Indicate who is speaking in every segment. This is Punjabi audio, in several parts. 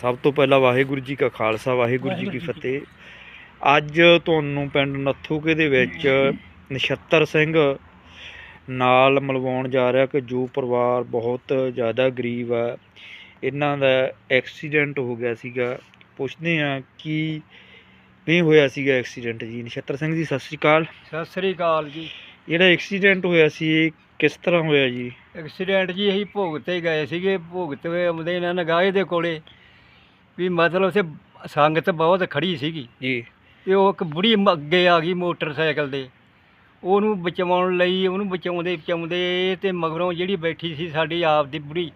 Speaker 1: ਸਭ ਤੋਂ ਪਹਿਲਾਂ ਵਾਹਿਗੁਰੂ ਜੀ ਕਾ ਖਾਲਸਾ ਵਾਹਿਗੁਰੂ ਜੀ ਕੀ ਫਤਿਹ। ਅੱਜ ਤੁਹਾਨੂੰ ਪਿੰਡ ਨੱਥੂਕੇ ਦੇ ਵਿੱਚ ਨਛੱਤਰ ਸਿੰਘ ਨਾਲ ਮਿਲਵਾਉਣ ਜਾ ਰਿਹਾ ਕਿ ਜੋ ਪਰਿਵਾਰ ਬਹੁਤ ਜ਼ਿਆਦਾ ਗਰੀਬ ਆ ਇਹਨਾਂ ਦਾ ਐਕਸੀਡੈਂਟ ਹੋ ਗਿਆ ਸੀਗਾ। ਪੁੱਛਦੇ ਆ ਕੀ ਨਹੀਂ ਹੋਇਆ ਸੀਗਾ ਐਕਸੀਡੈਂਟ ਜੀ? ਨਛੱਤਰ ਸਿੰਘ ਜੀ ਸਤਿ ਸ਼੍ਰੀ ਅਕਾਲ।
Speaker 2: ਸਤਿ ਸ੍ਰੀ ਅਕਾਲ ਜੀ।
Speaker 1: ਜਿਹੜਾ ਐਕਸੀਡੈਂਟ ਹੋਇਆ ਸੀ ਇਹ ਕਿਸ ਤਰ੍ਹਾਂ ਹੋਇਆ ਜੀ?
Speaker 2: ਐਕਸੀਡੈਂਟ ਜੀ ਅਸੀਂ ਭੋਗ ਤੇ ਗਏ ਸੀਗੇ। ਭੋਗ ਤੇ ਆਉਂਦੇ ਇਹਨਾਂ ਨਗਾਹੇ ਦੇ ਕੋਲੇ। ਵੀ ਮਤਲਬ ਉੱਥੇ ਸੰਗਤ ਬਹੁਤ ਖੜੀ ਸੀਗੀ।
Speaker 1: ਜੀ।
Speaker 2: ਤੇ ਉਹ ਇੱਕ ਬੁੜੀ ਮ- ਅੱਗੇ ਆ ਗਈ ਮੋਟਰਸਾਈਕਲ ਦੇ ਉਹਨੂੰ ਬਚਾਉਣ ਲਈ ਉਹਨੂੰ ਬਚਾਉਂਦੇ ਬਚਾਉਂਦੇ ਤੇ ਮਗਰੋਂ ਜਿਹੜੀ ਬੈਠੀ ਸੀ ਸਾਡੀ ਆਪ ਦੀ ਬੁੜੀ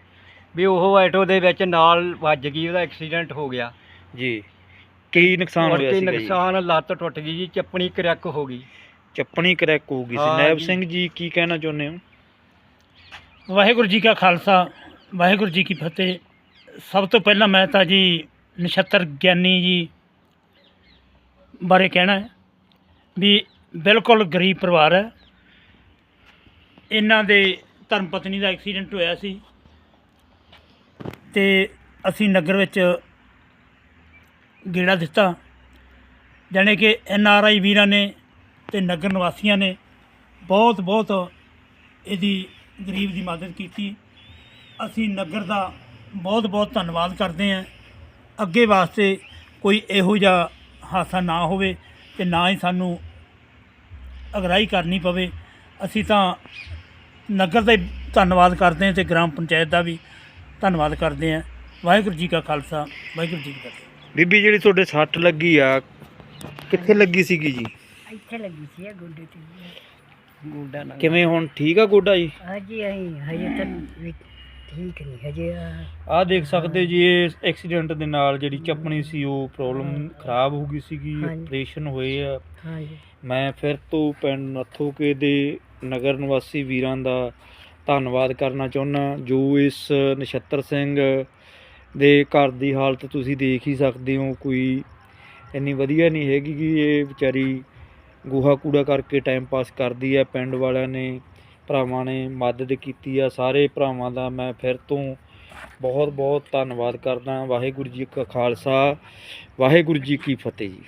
Speaker 2: ਵੀ ਉਹ ਆਟੋ ਦੇ ਵਿੱਚ ਨਾਲ ਵੱਜ ਗਈ ਉਹਦਾ ਐਕਸੀਡੈਂਟ ਹੋ ਗਿਆ।
Speaker 1: ਜੀ। ਕੀ ਨੁਕਸਾਨ
Speaker 2: ਮੁੜ
Speaker 1: ਹੋਇਆ
Speaker 2: ਕੇ
Speaker 1: ਸੀਗਾ ਜੀ?
Speaker 2: ਨੁਕਸਾਨ ਲੱਤ ਟੁੱਟ ਗਈ ਜੀ ਚੱਪਣੀ ਕਰੈਕ ਹੋ ਗਈ।
Speaker 1: ਚੱਪਣੀ ਕਰੈਕ ਹੋ ਗਈ ਸੀ।
Speaker 2: ਹਾਂ
Speaker 1: ਨੈਬ
Speaker 2: ਜੀ।
Speaker 1: ਸਿੰਘ ਜੀ ਕੀ ਕਹਿਣਾ ਚਾਹੁੰਦੇ ਹੋ?
Speaker 3: ਵਾਹਿਗੁਰੂ ਜੀ ਕਾ ਖਾਲਸਾ ਵਾਹਿਗੁਰੂ ਜੀ ਕੀ ਫਤਿਹ। ਸਭ ਤੋਂ ਪਹਿਲਾਂ ਮੈਂ ਤਾਂ ਜੀ ਨਛੱਤਰ ਗਿਆਨੀ ਜੀ ਬਾਰੇ ਕਹਿਣਾ ਹੈ ਵੀ ਬਿਲਕੁਲ ਗਰੀਬ ਪਰਿਵਾਰ ਹੈ। ਇਹਨਾਂ ਦੇ ਧਰਮ ਪਤਨੀ ਦਾ ਐਕਸੀਡੈਂਟ ਹੋਇਆ ਸੀ ਤੇ ਅਸੀਂ ਨਗਰ ਵਿੱਚ ਗੇੜਾ ਦਿੱਤਾ। ਜਾਣੀ ਕਿ ਐਨ ਆਰ ਆਈ ਵੀਰਾਂ ਨੇ ਤੇ ਨਗਰ ਨਿਵਾਸੀਆਂ ਨੇ ਬਹੁਤ ਬਹੁਤ ਇਹਦੀ ਗਰੀਬ ਦੀ ਮਦਦ ਕੀਤੀ। ਅਸੀਂ ਨਗਰ ਦਾ ਬਹੁਤ ਬਹੁਤ ਧੰਨਵਾਦ ਕਰਦੇ ਹਾਂ। ਅੱਗੇ ਵਾਸਤੇ ਕੋਈ ਇਹੋ ਜਿਹਾ ਹਾਦਸਾ ਨਾ ਹੋਵੇ ਤੇ ਨਾ ਹੀ ਸਾਨੂੰ ਅਗਰਾਈ ਕਰਨੀ ਪਵੇ। ਅਸੀਂ ਤਾਂ ਨਗਰ ਦਾ ਧੰਨਵਾਦ ਕਰਦੇ ਹਾਂ ਤੇ ਗ੍ਰਾਮ ਪੰਚਾਇਤ ਦਾ ਵੀ ਧੰਨਵਾਦ ਕਰਦੇ ਹਾਂ। ਵਾਹਿਗੁਰੂ ਜੀ ਕਾ ਖਾਲਸਾ ਵਾਹਿਗੁਰੂ ਜੀ ਕੀ ਫਤਿਹ।
Speaker 1: ਬੀਬੀ ਜਿਹੜੀ ਤੁਹਾਡੇ ਸੱਟ ਲੱਗੀ ਆ ਕਿੱਥੇ ਲੱਗੀ ਸੀਗੀ ਜੀ?
Speaker 4: ਇੱਥੇ ਲੱਗੀ ਸੀ ਇਹ ਗੁੱਡੇ ਤੇ।
Speaker 1: ਕਿਵੇਂ ਹੁਣ ਠੀਕ ਆ ਗੋਡਾ ਜੀ?
Speaker 4: ਹਜੇ ਅਸੀਂ ਹਜੇ ਤਾਂ ਵੀ ਠੀਕ ਨਹੀਂ ਹਜੇ ਆ।
Speaker 1: ਆਹ ਦੇਖ ਸਕਦੇ ਜੀ ਇਹ ਐਕਸੀਡੈਂਟ ਦੇ ਨਾਲ ਜਿਹੜੀ ਚੱਪਣੀ ਸੀ ਉਹ ਪ੍ਰੋਬਲਮ ਖਰਾਬ ਹੋ ਗਈ ਸੀਗੀ
Speaker 4: ਹਾਂਜੀ।
Speaker 1: ਆਪਰੇਸ਼ਨ ਹੋਏ ਆ।
Speaker 4: ਹਾਂਜੀ।
Speaker 1: ਮੈਂ ਫਿਰ ਤੋਂ ਪਿੰਡ ਨੱਥੋਕੇ ਦੇ ਨਗਰ ਨਿਵਾਸੀ ਵੀਰਾਂ ਦਾ ਧੰਨਵਾਦ ਕਰਨਾ ਚਾਹੁੰਦਾ ਜੋ ਇਸ ਨਛੱਤਰ ਸਿੰਘ ਦੇ ਘਰ ਦੀ ਹਾਲਤ ਤੁਸੀਂ ਦੇਖ ਹੀ ਸਕਦੇ ਹੋ ਕੋਈ ਇੰਨੀ ਵਧੀਆ ਨਹੀਂ ਹੈਗੀ ਕਿ ਇਹ ਵਿਚਾਰੀ ਗੋਹਾ ਕੂੜਾ ਕਰਕੇ ਟਾਈਮ ਪਾਸ ਕਰਦੀ ਹੈ ਪਿੰਡ ਵਾਲਿਆਂ ਨੇ ਭਰਾਵਾਂ ਨੇ ਮਦਦ ਕੀਤੀ ਆ, ਸਾਰੇ ਭਰਾਵਾਂ ਦਾ ਮੈਂ ਫਿਰ ਤੋਂ ਬਹੁਤ ਬਹੁਤ ਧੰਨਵਾਦ ਕਰਦਾ ਵਾਹਿਗੁਰੂ ਜੀ ਕਾ ਖਾਲਸਾ, ਵਾਹਿਗੁਰੂ ਜੀ ਕੀ ਫਤਿਹ ਜੀ।